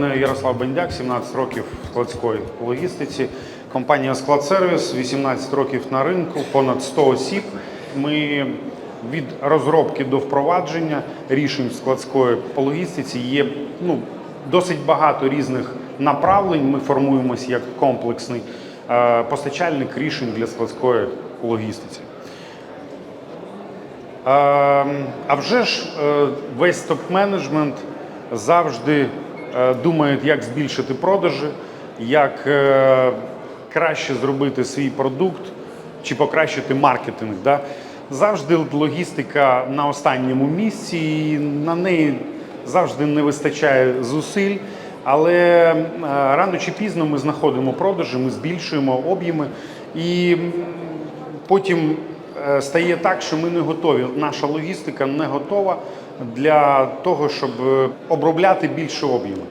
Мене Ярослав Бендяк, 17 років в складської логістиці. Компанія Склад Сервіс, 18 років на ринку, понад 100 осіб. Ми від розробки до впровадження рішень складської по логістиці є ну, досить багато різних направлень. Ми формуємося як комплексний е, постачальник рішень для складської логістиці. Е, А вже ж е, весь топ-менеджмент завжди е, думає, як збільшити продажі, як е, краще зробити свій продукт чи покращити маркетинг. Да? Завжди логістика на останньому місці, і на неї завжди не вистачає зусиль. Але е, рано чи пізно ми знаходимо продажі, ми збільшуємо об'єми і потім стає так, що ми не готові. Наша логістика не готова для того, щоб е, обробляти більше об'єми.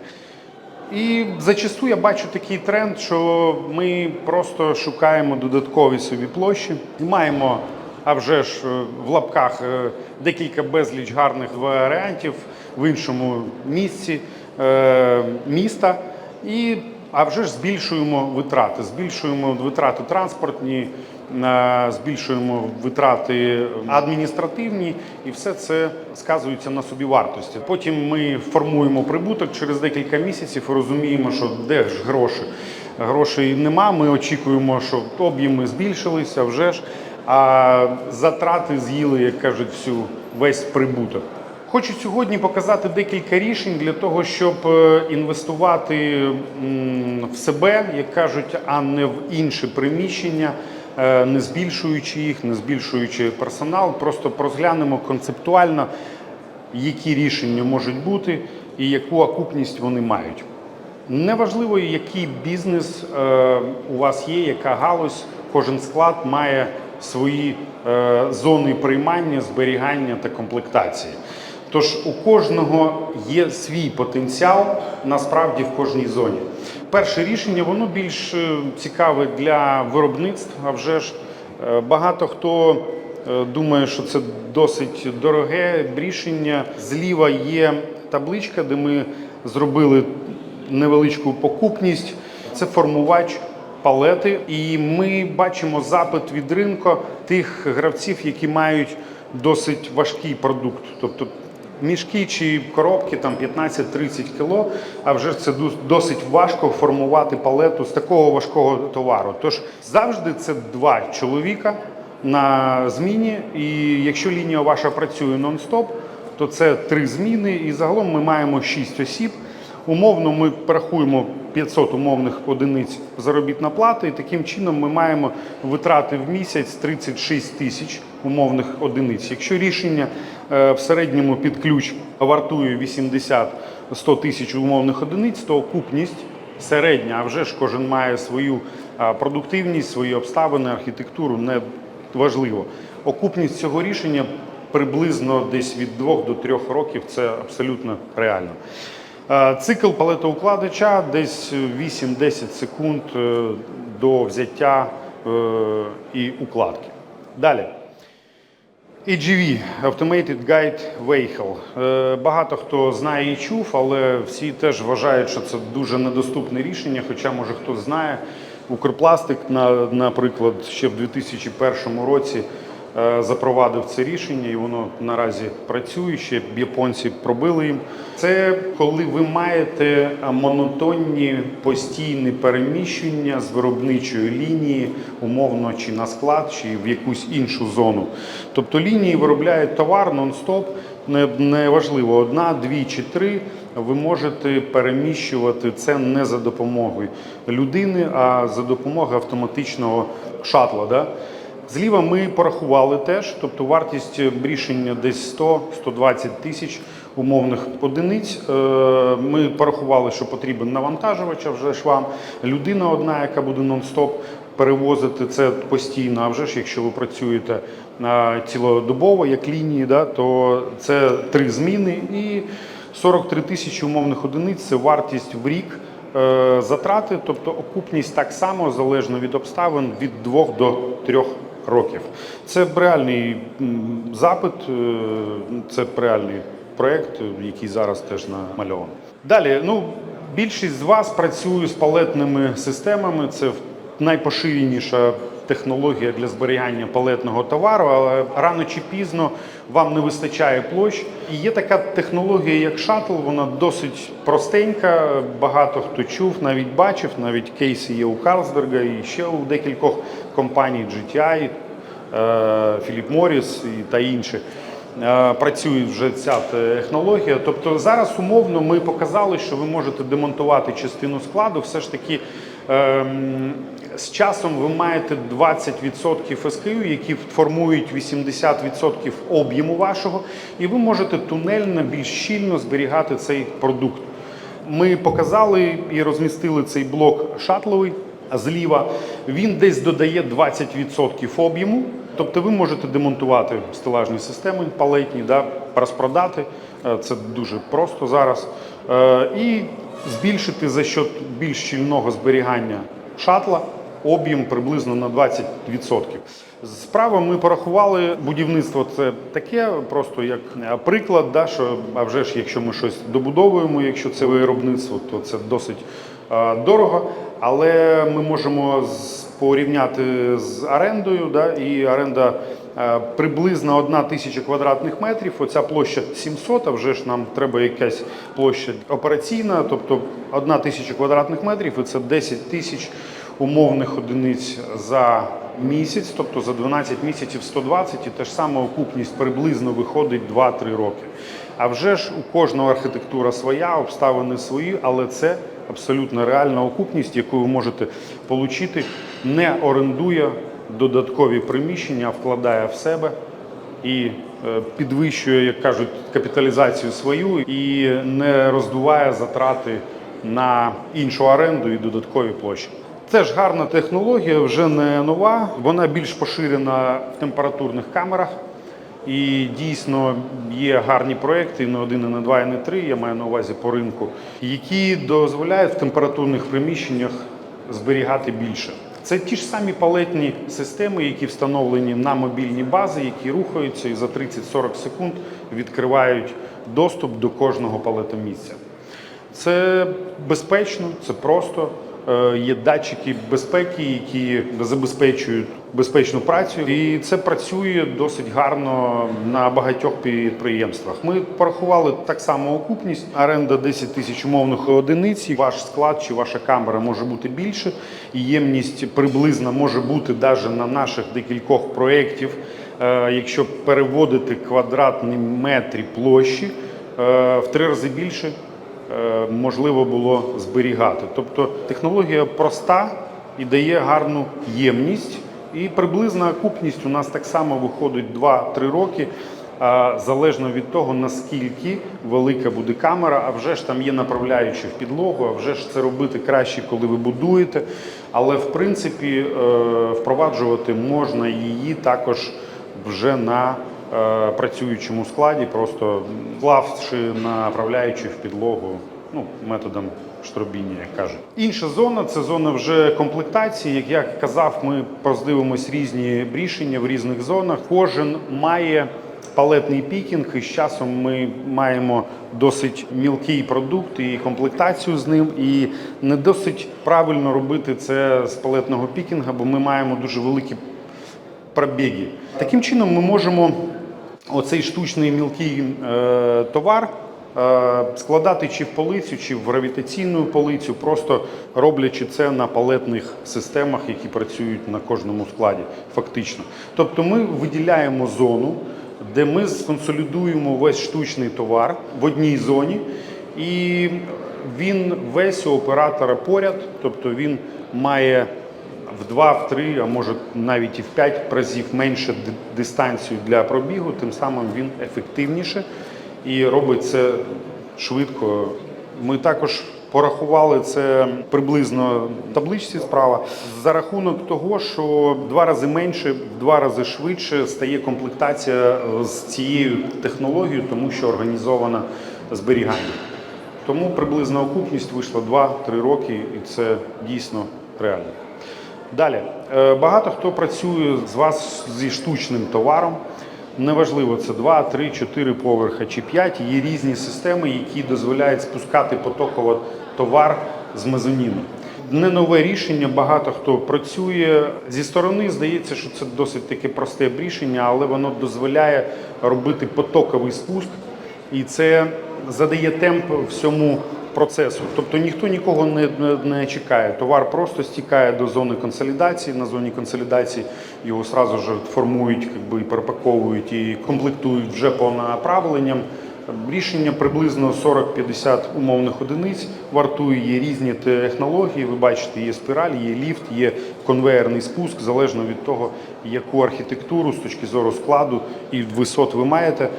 І зачасту я бачу такий тренд, що ми просто шукаємо додаткові собі площі. Маємо, а вже ж е, в лапках е, декілька безліч гарних варіантів в іншому місці міста. І а вже ж збільшуємо витрати. Збільшуємо витрати транспортні, збільшуємо витрати адміністративні, і все це сказується на собівартості. Потім ми формуємо прибуток через декілька місяців і розуміємо, що де ж гроші. Грошей нема. Ми очікуємо, що об'єми збільшилися вже ж, а затрати з'їли, як кажуть, всю весь прибуток. Хочу сьогодні показати декілька рішень для того, щоб е, інвестувати в себе, як кажуть, а не в інші приміщення, не збільшуючи їх, не збільшуючи персонал. Просто розглянемо концептуально, які рішення можуть бути і яку окупність вони мають. Неважливо, який бізнес е, у вас є, яка галузь, кожен склад має свої е, зони приймання, зберігання та комплектації. Тож у кожного є свій потенціал насправді в кожній зоні. Перше рішення воно більш е, цікаве для виробництв, а вже ж е, багато хто е, думає, що це досить дороге рішення. Зліва є табличка, де ми зробили невеличку покупність. Це формувач палети, і ми бачимо запит від ринку тих гравців, які мають досить важкий продукт. Тобто мішки чи коробки там 15-30 кг, а вже це досить важко формувати палету з такого важкого товару. Тож завжди це два чоловіка на зміні, і якщо лінія ваша працює нон-стоп, то це три зміни, і загалом ми маємо 6 осіб. Умовно ми порахуємо 500 умовних одиниць заробітна плата, і таким чином ми маємо витрати в місяць 36 тисяч умовних одиниць. Якщо рішення е, в середньому під ключ вартує 80-100 тисяч умовних одиниць, то окупність середня, а вже ж кожен має свою продуктивність, свої обставини, архітектуру, не важливо. Окупність цього рішення приблизно десь від 2 до 3 років це абсолютно реально. Е, Цикл палетоукладача десь 8-10 секунд е, до взяття е, і укладки. Далі. AGV Automated Guide Vehicle. Багато хто знає і чув, але всі теж вважають, що це дуже недоступне рішення. Хоча, може, хтось знає, Укрпластик, наприклад, ще в 2001 році запровадив це рішення, і воно наразі працює. Ще японці пробили їм. Це коли ви маєте е, монотонні постійні переміщення з виробничої лінії, умовно, чи на склад, чи в якусь іншу зону. Тобто лінії виробляють товар нон-стоп, не, не одна, дві чи три. Ви можете переміщувати це не за допомогою людини, а за допомогою автоматичного шатла. Да? Зліва ми порахували теж, тобто вартість рішення десь 100-120 тисяч умовних одиниць. Е, Ми порахували, що потрібен навантажувач, а вже ж вам людина одна, яка буде нон-стоп перевозити це постійно. А вже ж, якщо ви працюєте е, цілодобово, як лінії, да, то це три зміни і 43 тисячі умовних одиниць це вартість в рік. е, Затрати, тобто окупність так само залежно від обставин від 2 до 3 років. Це реальний запит, е, це реальний проєкт, який зараз теж намальований. Далі, ну, більшість з вас працює з палетними системами. Це найпоширеніша технологія для зберігання палетного товару, але рано чи пізно вам не вистачає площ. І є така технологія, як шаттл, вона досить простенька. Багато хто чув, навіть бачив, навіть кейси є у Карлсберга і ще у декількох компаній GTI, Філіп Моріс та інші. Е, Працює вже ця технологія. Тобто зараз умовно ми показали, що ви можете демонтувати частину складу. Все ж таки ем, з часом ви маєте 20% SKU, які формують 80% об'єму вашого, і ви можете тунельно більш щільно зберігати цей продукт. Ми показали і розмістили цей блок шатловий зліва. Він десь додає 20% об'єму. Тобто ви можете демонтувати стелажні системи палетні, да, розпродати. Е, Це дуже просто зараз. Е, І збільшити за счет більш щільного зберігання шатла об'єм приблизно на 20%. Справа ми порахували будівництво. Це таке, просто як е, приклад, да, що а вже ж, якщо ми щось добудовуємо, якщо це виробництво, то це досить е, дорого. Але ми можемо порівняти з орендою, да, і оренда е, приблизно 1 тисяча квадратних метрів. Оця площа 700, а вже ж нам треба якась площа операційна, тобто 1 тисяча квадратних метрів, і це 10 тисяч умовних одиниць за місяць, тобто за 12 місяців 120, і те ж саме окупність приблизно виходить 2-3 роки. А вже ж у кожного архітектура своя, обставини свої, але це абсолютно реальна окупність, яку ви можете отримати, не орендує додаткові приміщення, а вкладає в себе і е, підвищує, як кажуть, капіталізацію свою і не роздуває затрати на іншу оренду і додаткові площі. Це ж гарна технологія, вже не нова. Вона більш поширена в температурних камерах. І дійсно є гарні проекти, не один, і не два, і не три, я маю на увазі по ринку, які дозволяють в температурних приміщеннях зберігати більше. Це ті ж самі палетні системи, які встановлені на мобільні бази, які рухаються і за 30-40 секунд відкривають доступ до кожного палетомісця. Це безпечно, це просто. Е, Є датчики безпеки, які забезпечують безпечну працю, і це працює досить гарно на багатьох підприємствах. Ми порахували так само окупність. Оренда 10 тисяч умовних одиниць. Ваш склад чи ваша камера може бути більше. І ємність приблизно може бути навіть на наших декількох проєктів, е, якщо переводити квадратні метрі площі е, в три рази більше можливо було зберігати. Тобто технологія проста і дає гарну ємність. І приблизна окупність у нас так само виходить 2-3 роки, залежно від того, наскільки велика буде камера, а вже ж там є направляючі в підлогу, а вже ж це робити краще, коли ви будуєте. Але в принципі е, впроваджувати можна її також вже на е, працюючому складі, просто вклавши направляючи в підлогу ну, методом штробіння, як кажуть. Інша зона це зона вже комплектації. Як я казав, ми роздивимось різні рішення в різних зонах. Кожен має палетний пікінг, і з часом ми маємо досить мілкий продукт і комплектацію з ним. І не досить правильно робити це з палетного пікінга, бо ми маємо дуже великі пробіги. Таким чином, ми можемо оцей штучний мілкий е, товар е, складати чи в полицю, чи в гравітаційну полицю, просто роблячи це на палетних системах, які працюють на кожному складі, фактично. Тобто ми виділяємо зону, де ми сконсолідуємо весь штучний товар в одній зоні, і він весь у оператора поряд, тобто він має в два, в три, а може навіть і в п'ять разів менше дистанцію для пробігу, тим самим він ефективніше і робить це швидко. Ми також порахували це приблизно в табличці справа за рахунок того, що в два рази менше, в два рази швидше стає комплектація е, з цією технологією, тому що організовано зберігання. Тому приблизна окупність вийшла 2-3 роки, і це дійсно реально. Далі, Е, багато хто працює з вас зі штучним товаром. Неважливо, це 2, 3, 4 поверха чи 5. Є різні системи, які дозволяють спускати потоково товар з мезоніну. Не нове рішення, багато хто працює зі сторони. Здається, що це досить таке просте рішення, але воно дозволяє робити потоковий спуск, і це задає темп всьому процесу. Тобто ніхто нікого не, не, не чекає. Товар просто стікає до зони консолідації. На зоні консолідації його сразу ж формують, якби, перепаковують і комплектують вже по направленням. Рішення приблизно 40-50 умовних одиниць вартує. Є різні технології. Ви бачите, є спіраль, є ліфт, є конвеєрний спуск, залежно від того, яку архітектуру з точки зору складу і висот ви маєте.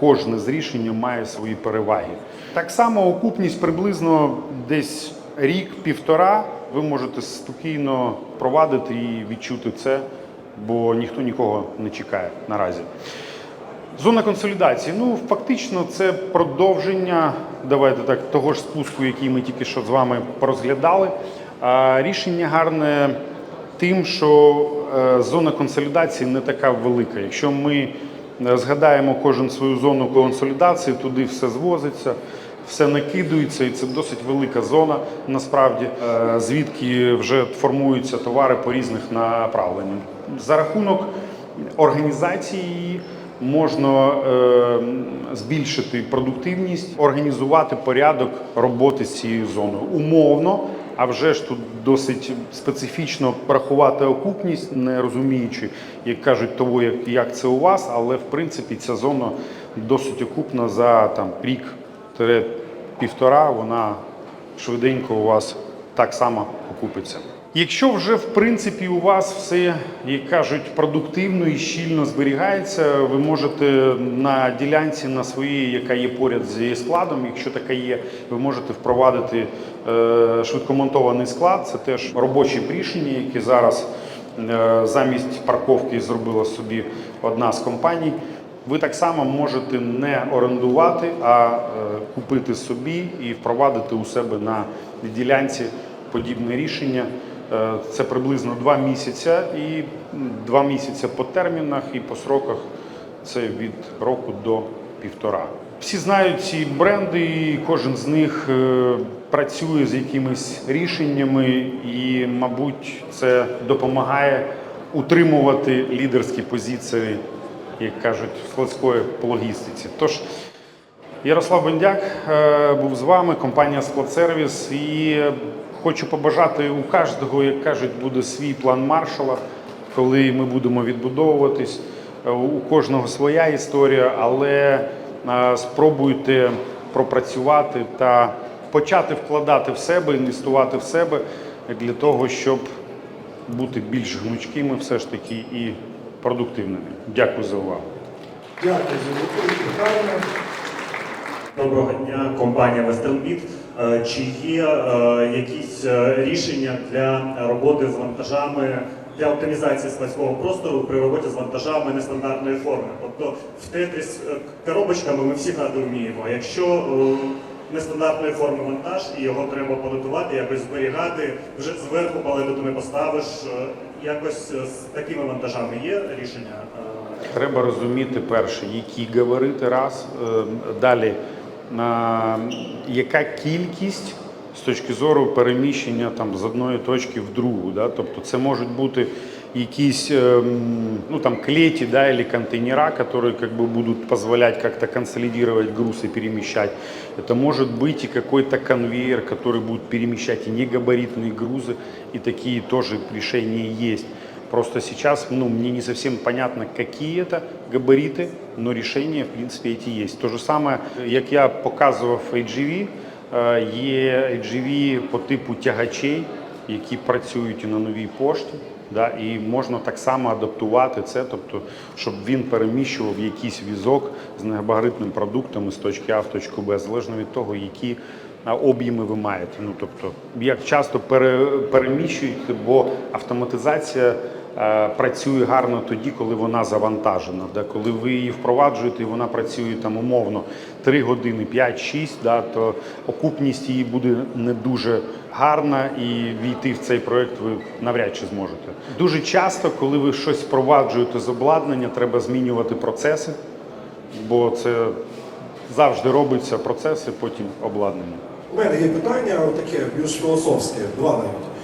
Кожне з рішень має свої переваги. Так само окупність приблизно десь рік-півтора. Ви можете спокійно провадити і відчути це, бо ніхто нікого не чекає наразі. Зона консолідації. Ну, фактично, це продовження, давайте так, того ж спуску, який ми тільки що з вами порозглядали. А, рішення гарне тим, що е, зона консолідації не така велика. Якщо ми згадаємо кожен свою зону консолідації, туди все звозиться. Все накидується, і це досить велика зона насправді, е, звідки вже формуються товари по різних направленнях. За рахунок організації можна е, збільшити продуктивність, організувати порядок роботи з цією зоною. Умовно, а вже ж тут досить специфічно рахувати окупність, не розуміючи, як кажуть, того, як, як це у вас, але в принципі ця зона досить окупна за там рік півтора, вона швиденько у вас так само окупиться. Якщо вже в принципі у вас все, як кажуть, продуктивно і щільно зберігається, ви можете на ділянці на своїй, яка є поряд зі складом, якщо така є, ви можете впровадити е, швидкомонтований склад. Це теж робоче рішення, яке зараз е, замість парковки зробила собі одна з компаній. Ви так само можете не орендувати, а е, купити собі і впровадити у себе на ділянці подібне рішення. Е, Це приблизно два місяці і два місяці по термінах і по сроках це від року до півтора. Всі знають ці бренди, і кожен з них е, працює з якимись рішеннями, і, мабуть, це допомагає утримувати лідерські позиції, як кажуть, в складської логістиці. Тож Ярослав Бендяк е, був з вами, компанія Складсервіс. І хочу побажати у кожного, як кажуть, буде свій план маршала, коли ми будемо відбудовуватись. Е, У кожного своя історія, але е, спробуйте пропрацювати та почати вкладати в себе, інвестувати в себе для того, щоб бути більш гнучкими все ж таки і продуктивними. Дякую за увагу. Дякую за відповідь. Доброго дня, компанія Вестелбіт. Е, Чи є е, якісь е, рішення для роботи з вантажами для оптимізації складського простору при роботі з вантажами нестандартної форми? Тобто в тетріс коробочками ми всі вміємо. Якщо нестандартної форми вантаж і його треба податувати, якось зберігати, вже зверху палету не поставиш. Якось з такими вантажами є рішення? Треба розуміти перше, які габарити раз. Далі, яка кількість з точки зору переміщення там, з одної точки в другу. Да? Тобто це можуть бути якісь ем, ну, там, клети да, или контейнера, которые как бы, будут позволять как-то консолидировать груз и перемещать. Это может быть и какой-то конвейер, который будет перемещать и негабаритные грузы, и такие тоже решения есть. Просто сейчас ну, мне не совсем понятно, какие это габариты, но решения, в принципе, эти есть. То же самое, як я показував AGV, е, є AGV по типу тягачей, які працюють на новій пошті. Да, і можна так само адаптувати це, тобто, щоб він переміщував якийсь візок з негабаритним продуктами з точки А в точку Б, залежно від того, які об'єми ви маєте. Ну, тобто, як часто пере, переміщуєте, бо автоматизація е, працює гарно тоді, коли вона завантажена. Да? Коли ви її впроваджуєте, і вона працює там умовно 3 години, 5-6, да? то окупність її буде не дуже гарна, і війти в цей проект ви навряд чи зможете. Дуже часто, коли ви щось впроваджуєте з обладнання, треба змінювати процеси, бо це завжди робиться процеси, потім обладнання. У мене є питання таке більш філософське, два навіть.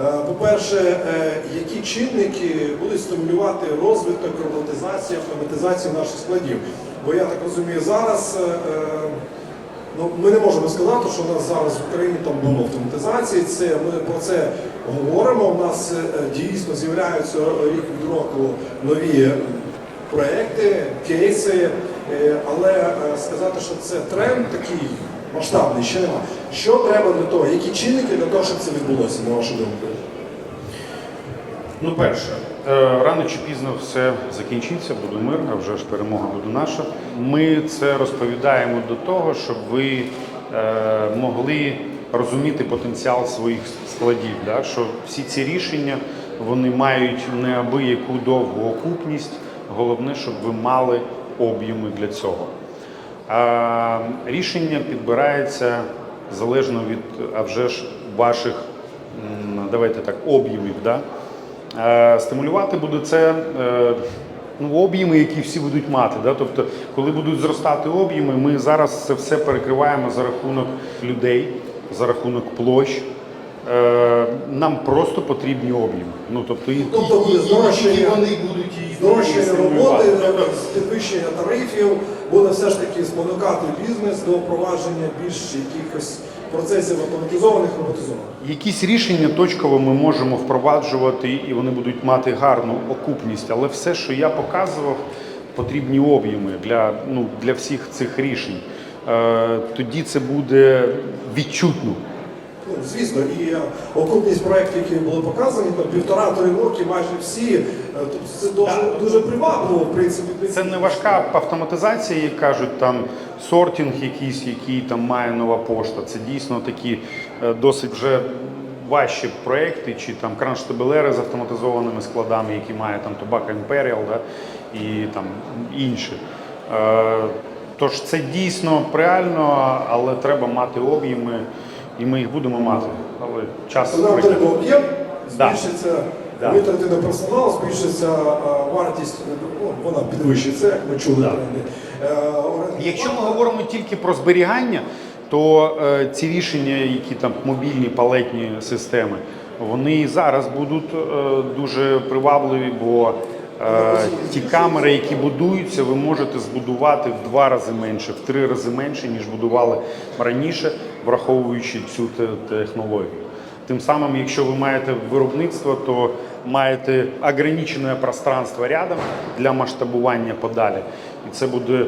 Е, По-перше, е, які чинники будуть стимулювати розвиток, роботизацію, автоматизацію наших складів? Бо я так розумію, зараз е, ну, ми не можемо сказати, що у нас зараз в Україні там було автоматизації. Це ми про це говоримо. У нас дійсно з'являються рік від року нові проекти, кейси, але сказати, що це тренд такий масштабний, ще нема. Що треба для того? Які чинники для того, щоб це відбулося, на вашу думку? Ну, перше, е, рано чи пізно все закінчиться, буде мир, а вже ж перемога буде наша. Ми це розповідаємо до того, щоб ви е, могли розуміти потенціал своїх складів. Да? Що всі ці рішення вони мають неабияку довгу окупність. Головне, щоб ви мали об'єми для цього. А, рішення підбирається залежно від а вже ж ваших давайте так, об'ємів. Да? Стимулювати буде це е, ну, об'єми, які всі будуть мати. Да? Тобто, коли будуть зростати об'єми, ми зараз це все перекриваємо за рахунок людей, за рахунок площ. Е, Нам просто потрібні об'єми. Ну, тобто, і- Тобто буде і- і- і здорожчання, вони будуть здорожчання роботи, підвищення тарифів, буде все ж таки спонукати бізнес до впровадження більш якихось процесів автоматизованих, роботизованих. Якісь рішення точково ми можемо впроваджувати і вони будуть мати гарну окупність, але все, що я показував, потрібні об'єми для, ну, для всіх цих рішень. Е, тоді це буде відчутно. Ну, звісно, і е, окупність проєктів, які були показані, там півтора-три роки майже всі. Тобто це дуже, дуже привабливо, в принципі. Це не важка автоматизація, як кажуть, там сортінг якийсь, який там має нова пошта. Це дійсно такі е, досить вже важчі проекти, чи там кронштабелери з автоматизованими складами, які має там Tobacco Imperial, да, і там інші. Е, Тож це дійсно реально, але треба мати об'єми, і ми їх будемо мати. Але час Нам треба об'єм, збільшиться Да. витрати на персонал, збільшиться е, вартість, ну, вона підвищиться, як ми чули. Да. Е, Якщо ми говоримо тільки про зберігання, то е, ці рішення, які там мобільні палетні системи, вони і зараз будуть е, дуже привабливі, бо е, ті камери, які будуються, ви можете збудувати в два рази менше, в три рази менше, ніж будували раніше, враховуючи цю технологію. Тим самим, якщо ви маєте виробництво, то маєте ограничене пространство рядом для масштабування подалі. І це буде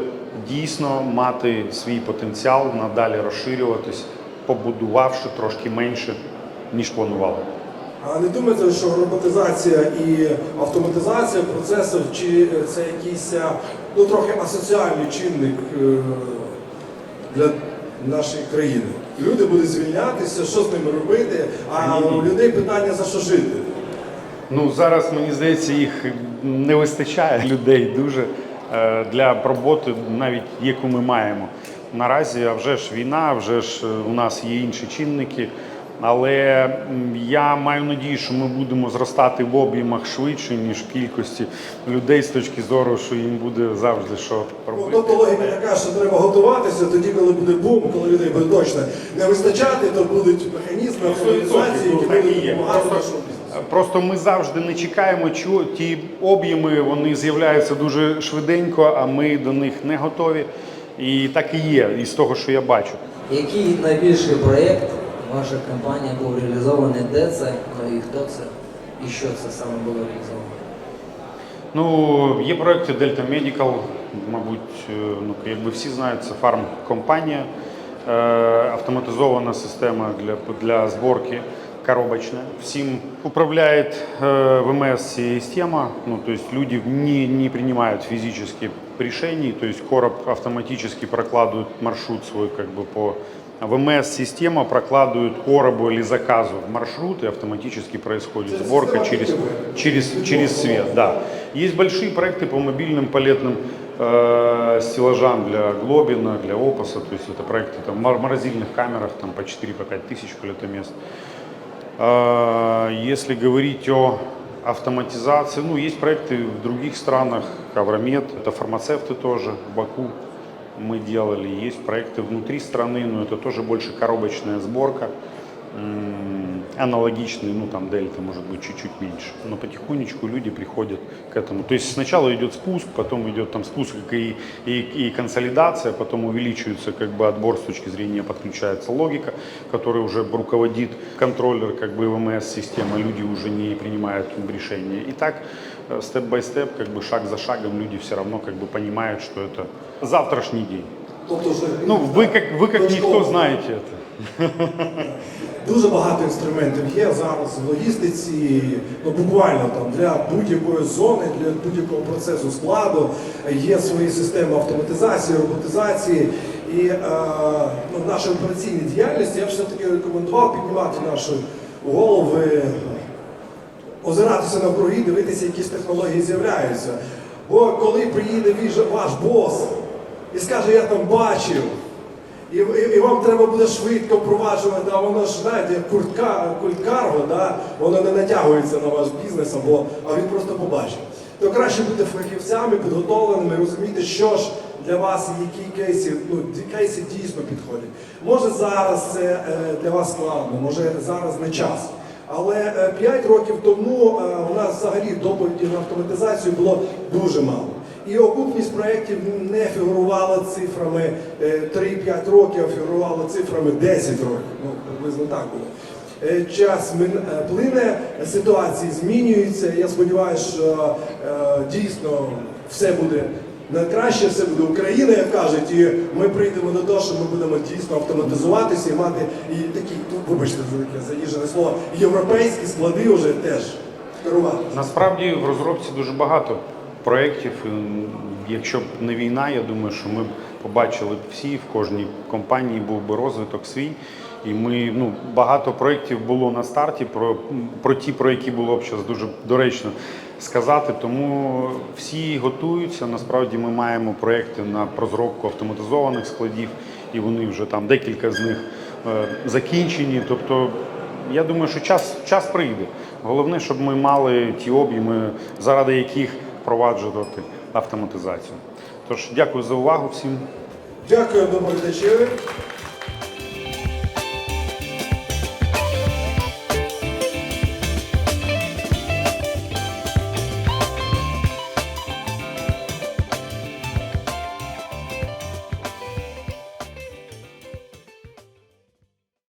дійсно мати свій потенціал надалі розширюватись, побудувавши трошки менше, ніж планували. А не думаєте, що роботизація і автоматизація процесів, чи це якийсь ну, трохи асоціальний чинник е, для нашої країни? Люди будуть звільнятися, що з ними робити, а у людей питання за що жити. Ну зараз мені здається, їх не вистачає людей дуже е, для роботи, навіть яку ми маємо наразі. А вже ж війна, а вже ж е, у нас є інші чинники. Але я маю надію, що ми будемо зростати в об'ємах швидше, ніж в кількості людей з точки зору, що їм буде завжди що Ну, робити. тобто логіка така, що треба готуватися тоді, коли буде бум, коли людей буде точно не вистачати, то будуть механізми автоматизації, які будуть допомагати нашому бізнесу. Просто ми завжди не чекаємо, чого ті об'єми вони з'являються дуже швиденько, а ми до них не готові. І так і є, із того, що я бачу. Який найбільший проєкт ваша компанія був реалізований, де це, ну і хто це, і що це саме було реалізовано? Ну, є проекти Delta Medical, мабуть, е, ну, якби всі знають, це фармкомпанія, е, автоматизована система для, для зборки коробочна. Всім управляет э, ВМС система, ну, то есть люди не, не принимают физически решений, то есть короб автоматически прокладывает маршрут свой как бы по ВМС-система прокладывает коробу или заказу в маршрут, и автоматически происходит сборка через, через, через свет. Да. Есть большие проекты по мобильным палетным э, стеллажам для Глобина, для Опуса, то есть это проекты там, в мор- морозильных камерах там, по 4-5 тысяч мест. А, Если говорить о автоматизации, ну, есть проекты в других странах, Авромед, это фармацевты тоже, в Баку мы делали, есть проекты внутри страны, но это тоже больше коробочная сборка, аналогичные, ну, там, дельта может быть чуть-чуть меньше, но потихонечку люди приходят к этому. То есть сначала идет спуск, потом идет там спуск и, и, и консолидация, потом увеличивается как бы отбор с точки зрения подключается логика, которая уже руководит контроллер как бы ВМС-система, люди уже не принимают решения. И так степ-бай-степ, как бы шаг за шагом люди все равно как бы понимают, что это завтрашний день. Тобто вже Ну, вы как, вы как точково. никто знаете это. Дуже багато інструментів є зараз в логістиці, ну буквально там для будь-якої зони, для будь-якого процесу складу є свої системи автоматизації, роботизації. І е, ну, в нашій операційній діяльності я б все-таки рекомендував піднімати наші голови, озиратися навкруги, дивитися, якісь технології з'являються. Бо коли приїде ваш бос і скаже, я там бачив, і, і, і вам треба буде швидко впроваджувати, а воно ж знаєте, куртка, культкарго, да? воно не натягується на ваш бізнес, або, а він просто побачив. То краще бути фахівцями, підготовленими, розуміти, що ж для вас, які кейси, ну, кейси дійсно підходять. Може зараз це е, для вас складно, може зараз не час. Але 5 років тому е, у нас взагалі доповіді на автоматизацію було дуже мало. І окупність проєктів не фігурувала цифрами е, 3-5 років, а фігурувала цифрами 10 років. Ну, приблизно так було. Е, Час е, плине, ситуації змінюються. Я сподіваюся, що е, дійсно все буде на краще, все буде Україна, як кажуть, і ми прийдемо до того, що ми будемо дійсно автоматизуватися і мати і такі, вибачте за заїжджене слово, європейські склади вже теж керувати. Насправді в розробці дуже багато проєктів. Якщо б не війна, я думаю, що ми б побачили б всі, в кожній компанії був би розвиток свій. І ми ну багато проєктів було на старті про, про ті, про які було б зараз дуже доречно сказати. Тому всі готуються. Насправді ми маємо проєкти на розробку автоматизованих складів, і вони вже там декілька з них е, закінчені. Тобто я думаю, що час, час прийде. Головне, щоб ми мали ті об'єми, заради яких впроваджувати автоматизацію. Тож дякую за увагу всім. Дякую доповідачеві.